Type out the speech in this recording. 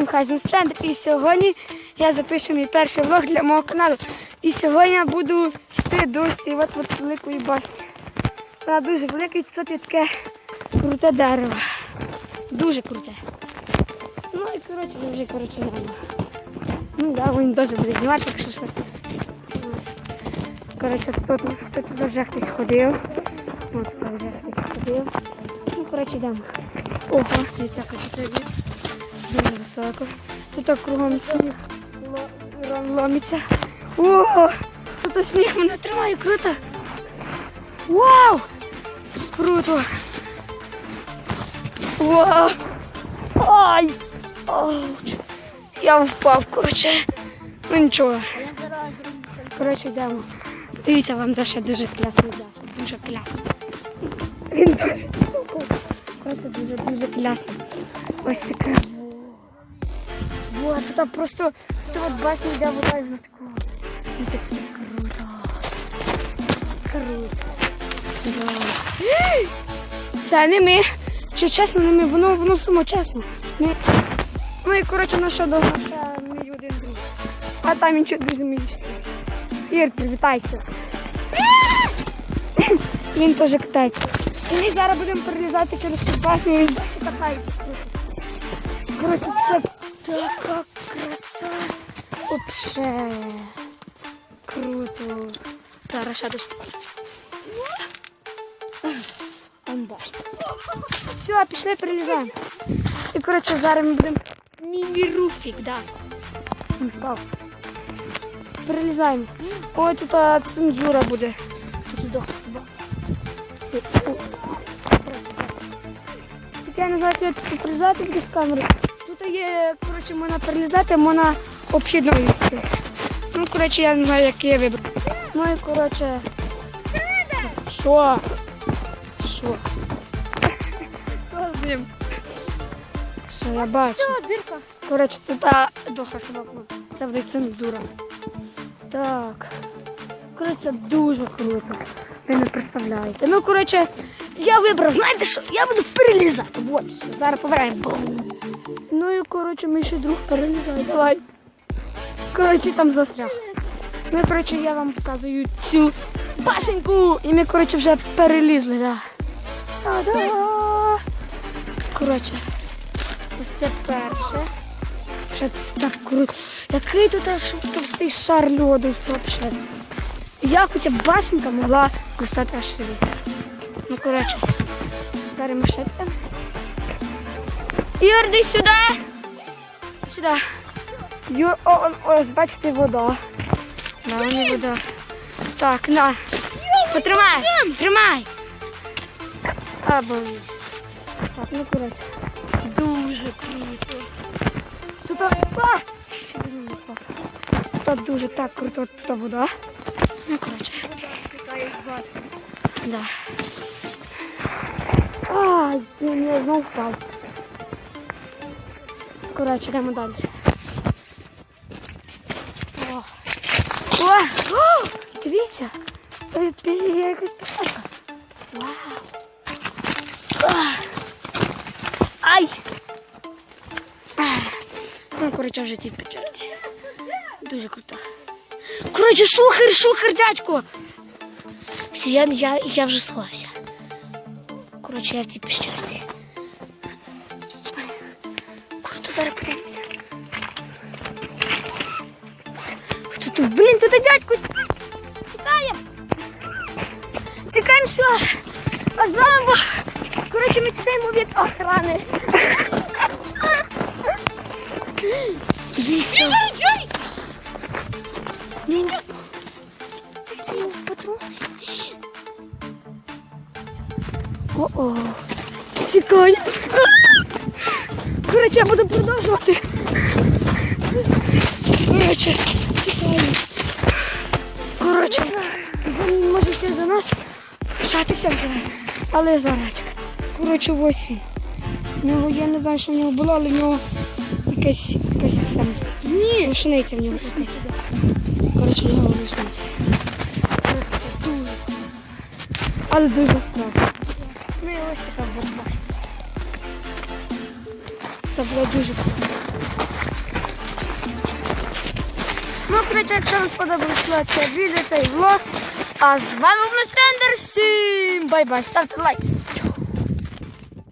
всім хай з І сьогодні я запишу мій перший влог для мого каналу. І сьогодні я буду йти до цієї от, от великої башні. Вона дуже велика і тут є таке круте дерево. Дуже круте. Ну і коротше, ми вже коротше знаємо. Ну да, він теж буде знімати, якщо що. Коротше, тут, тут вже хтось ходив. От вже хтось ходив. Ну, коротше, йдемо. Ого, дивіться, яка тут. Дуже високо. Тут так кругом сніг ломиться. О, тут сніг мене тримає, круто. Вау! Круто! Вау! Ай! Ауч! Я впав, коротше. Ну нічого. Коротше, йдемо. Дивіться, вам Даша дуже класно Даша. Дуже класно. Він дуже. Просто дуже дуже класно. Ось така. Вот, тут просто тут от башня йде вода і вона такого. І таке круто. Круто. Да. Це не ми. Чи чесно, не ми, воно, воно само чесно. Ми... Ну і коротше, наша дома це мій один друг. А там інші друзі мої. Ір, привітайся. Він теж катається. І ми зараз будемо перелізати через ту башню, і він досі катається. Коротше, це така краса. Вообще. Круто. Зараз ще десь. Он бачить. Все, пішли, перелізаємо. І коротше, зараз ми будемо міні-руфік, да. Він впав. Перелізаємо. Ой, тут а, цензура буде. Тут здохла собака. Це- о. Тільки я не знаю, як тут прилізати буду з камери. Тут є, коротше, можна перелізати, можна обхідною йти. Ну, коротше, я не знаю, як я вибрав. Ну і коротше. Що? Що? Що з ним? Що я бачу? дирка. Коротше, тут а, дохла собака. Це буде цензура. Так. Коротше, це дуже круто. Ви не представляєте. Ну, коротше, я вибрав, знаєте що? Я буду перелізати. Вот, зараз повераємо. Коротше, мій ще друг перелізає. Давай. Коротше, там застряг. Ну, коротше, я вам показую цю башеньку. І ми, коротше, вже перелізли, да. Та-да! Коротше, ось це перше. Ще тут так круто. Який тут аж товстий шар льоду це взагалі. Як ця башенка могла достати аж сюди. Ну, коротше, зараз ми ще. Юр, йди сюди. Сюди. Юр, о, о, ось, бачите, вода. Да, не вода. Так, на. Потримай, тримай. А, Або. Так, ну коротше. Дуже круто. Тут, а. Тут дуже так круто, тут вода. Ну, коротше. Да. Ай, блін, я знову впав. Коротше, йдемо далі. О. О! О! Дивіться, Ой, є якась. Вау. Ай! Ну, коротше, вже ті печерці. Дуже круто. Коротше, шухер, шухер, дядько. Все, я, я, я вже сховався. Коротше, я в цій пещерці. Зараз подивимося. Хто тут? Блін, тут дядько. Тікаємо. Тікаємо, все. А з вами, коротше, ми тікаємо від охрани. Дивіться. Ні, ні. Дивіться, його патрон. О-о. Тікай. Коротше, я буду продовжувати. Коротше. Коротше, він може за нас початися вже. Але зараз. Коротше, ось він. В нього, я не знаю, що в нього було, але в нього якась, якась сам. Ні. Рушниця в нього. Коротше, в нього рушниця. Але дуже страшно. Ну і ось така боротьба. Це було дуже круто. Ну, коротше, якщо вам сподобалося це відео, цей влог. А з вами був Мистрендер. Всім бай-бай. Ставте лайк.